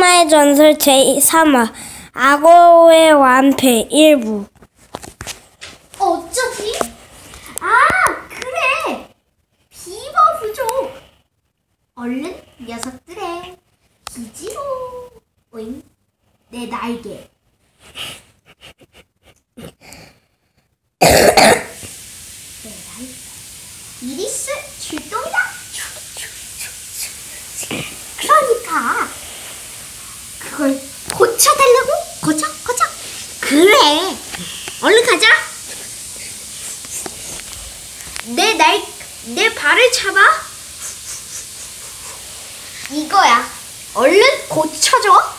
악마의 전설 제3화 악어의 완패 1부 어쩌지? 아, 그래! 비버 부족! 얼른 녀석들의 기지로! 오잉? 내 날개. 내 날개. 이리스 출동이다! 그러니까, 그걸 고쳐달라고? 고쳐? 고쳐? 그래! 얼른 가자! 내 날, 내 발을 잡아. 이거야. 얼른 고쳐줘.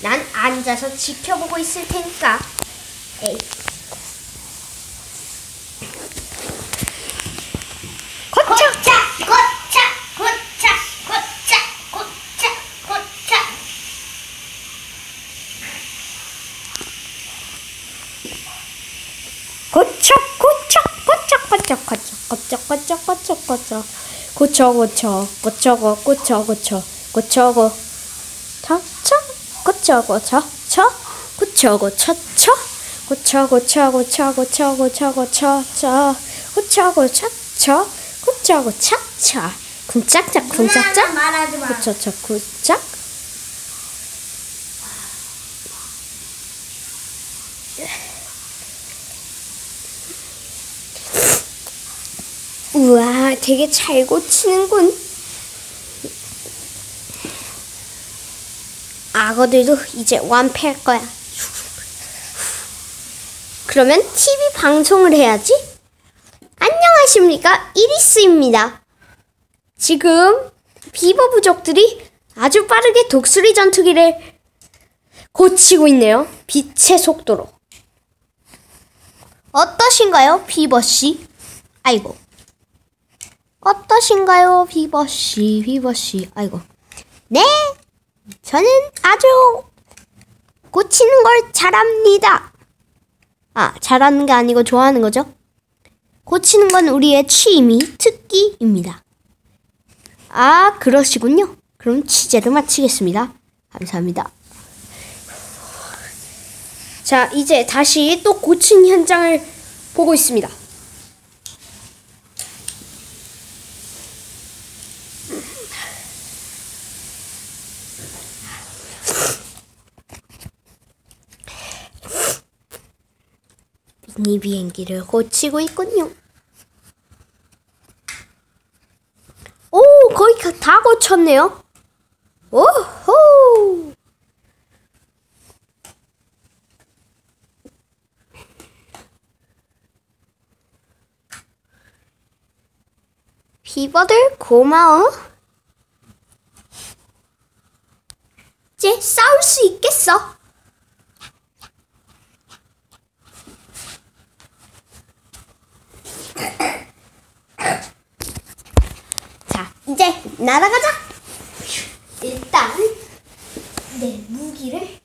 난 앉아서 지켜보고 있을 테니까. 에이. 고쳐! 고쳐! 고쳐! 고쳐! 고쳐! 고쳐! 고쳐! 고쳐 고쳐 고쳐 고쳐 꼬쩍꼬쩍꼬쩍꼬쩍 고쳐고쳐. 고쳐고 고쳐고쳐. 고쳐고. 쳐쳐. 고쳐고쳐. 쳐. 고쳐고 쳐쳐. 고쳐고 쳐고 쳐고 쳐고 쳐고 쳐쳐. 고쳐고 쳐쳐. 고쳐고 차차. 쿵짝짝 쿵짝짝. 고쳐쳐 쿵짝. 우와, 되게 잘 고치는군. 악어들도 이제 완패할 거야. 그러면 TV 방송을 해야지. 안녕하십니까, 이리스입니다. 지금 비버 부족들이 아주 빠르게 독수리 전투기를 고치고 있네요. 빛의 속도로. 어떠신가요, 비버씨? 아이고. 어떠신가요, 비버씨, 비버씨. 아이고. 네, 저는 아주 고치는 걸 잘합니다. 아, 잘하는 게 아니고 좋아하는 거죠? 고치는 건 우리의 취미, 특기입니다. 아, 그러시군요. 그럼 취재를 마치겠습니다. 감사합니다. 자, 이제 다시 또 고친 현장을 보고 있습니다. 미니 비행기를 고치고 있군요. 오, 거의 가- 다 고쳤네요. 오호! 비버들 고마워. 이제 싸울 수 있겠어. 자, 이제 날아가자. 일단 내 무기를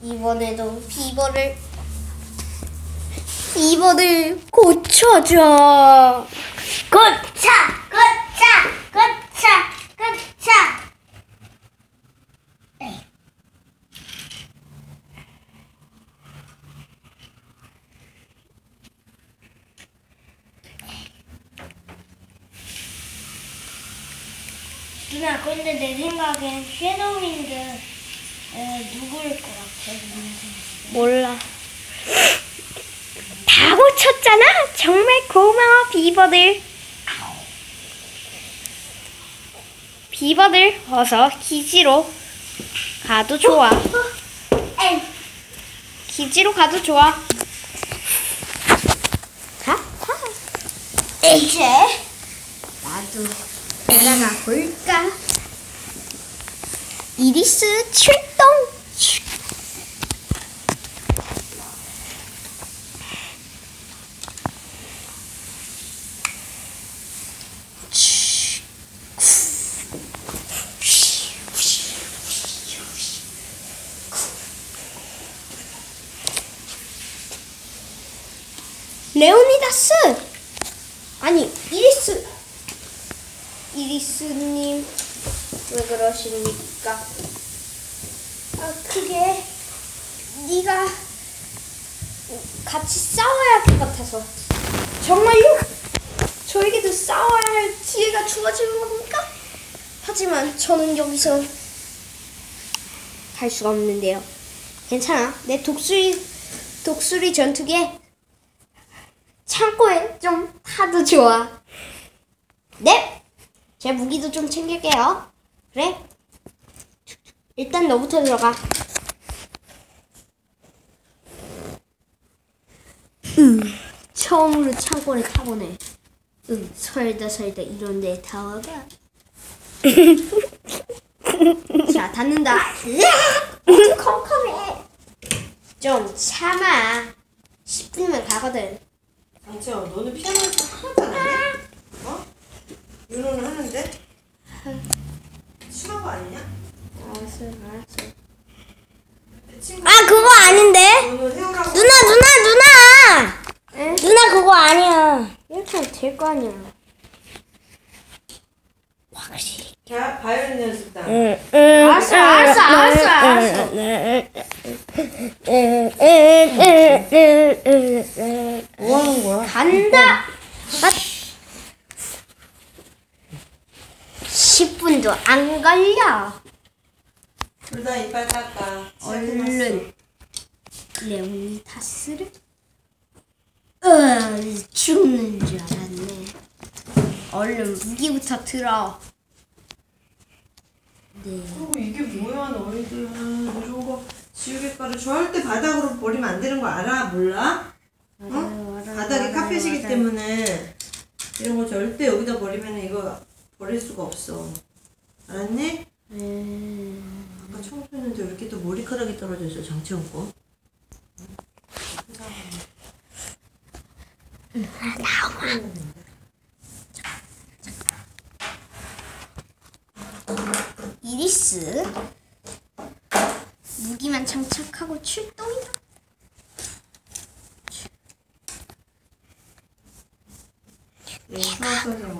이번에도 비버를 비버를 고쳐줘. 고차, 고차, 고차, 고차. 누나 근데 내 생각엔 섀도우윈드 에, 누구일 것 같아? 몰라. 다 고쳤잖아. 정말 고마워 비버들. 비버들 어서 기지로 가도 좋아. 기지로 가도 좋아. 자, 이제 나도 날아가 볼까? 이리스 출동! 레오니다스! 아니, 이리스! 이리스님. 왜 그러십니까? 아, 그게, 네가 같이 싸워야 할 것 같아서. 정말요? 저에게도 싸워야 할 기회가 주어지는 겁니까? 하지만 저는 여기서 할 수가 없는데요. 괜찮아. 내 독수리 독수리 전투기에 창고에 좀 타도 좋아. 네. 제 무기도 좀 챙길게요. 그래? 일단 너부터 들어가. 응. 처음으로 창고를 타보네. 응. 설다 설다 이런 데 타워가. 자, 닫는다. 으악! 컴컴해. 좀 참아. 10분이면 가거든. 강채영, 너는 피아노 하나도 안 하냐? 어? 윤호는 하는데? 심한 거 아니냐? 알았어, 아, 그거 아닌데? 누나, 누나, 누나! 누나, 그거 아니야. 이렇게 하면 될거 아니야. 확실히. 자, 바이올린 연습단. 알았어, 알았어, 알았어, 알았어. 뭐 하는 거야? 간다! 10분도 안 걸려. 둘다 이빨 깎아. 얼른 레오니다스를 으 죽는 줄 알았네 얼른 무기부터 들어 그리고 이게 뭐야, 너희들. 이런 거 지우개가루 절대 바닥으로 버리면 안 되는 거 알아? 몰라? 어? 바닥에 카펫이기 때문에 이런 거 절대 여기다 버리면 이거 버릴 수가 없어. 알았니? 아까 청소했는데 왜 이렇게 또 머리카락이 떨어져 있어, 장채원 거? 이리스. 무기만 장착하고 출동이다.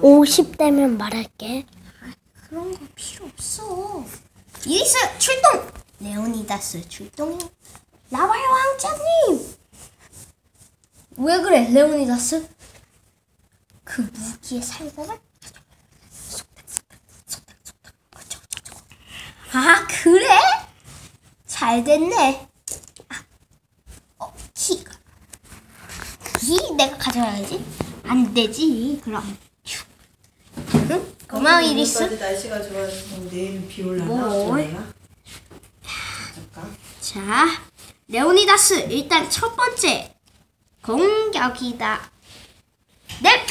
50대면 말할게. 그런 거 필요 없어. 이리스 출동! 레오니다스 출동해. 나와요 왕자님! 왜 그래 레오니다스? 그 무기의 살벌을? 아 그래? 잘 됐네. 아, 어 키가 키? 내가 가져가야지. 안 되지. 그럼 응? 고마워 이리스 날씨가 좋아서 내일 비 올라나? 뭐? 자, 레오니다스 일단 첫 번째 공격이다. 넵.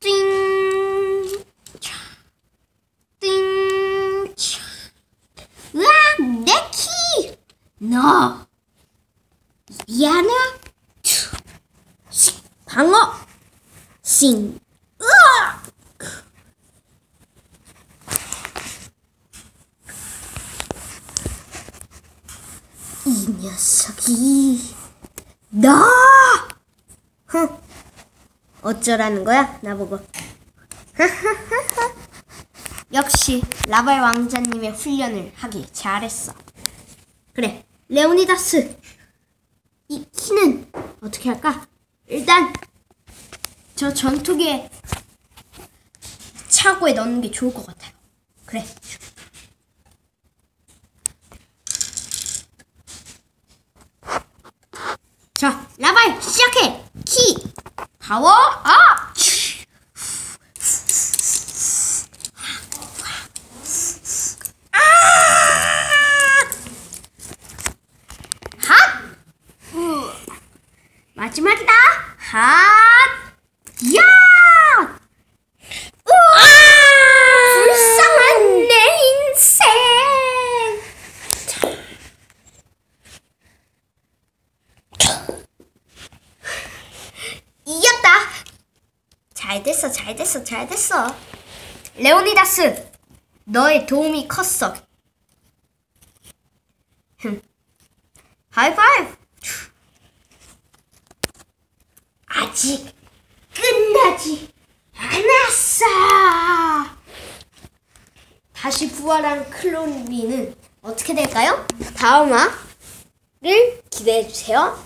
띵. 차. 띵. 차. 으악, 내 키. 너. 미안해. 방어. 싱. 으악. 이 녀석이 너 흥. 어쩌라는 거야 나보고 역시 라발 왕자님의 훈련을 하길 잘했어 그래 레오니다스 이 키는 어떻게 할까 일단 저 전투기에 차고에 넣는 게 좋을 것 같아요 그래 자, 라발 시작해. 키 파워 업. 아! 마지막이다. 핫. 야! 우와! 불쌍한 내 인생. 이겼다. 잘 됐어, 잘 됐어. 레오니다스, 너의 도움이 컸어. 흠. 하이파이브. 아직 끝나지 않았어. 다시 부활한 클론비는 어떻게 될까요? 다음화를 기대해 주세요.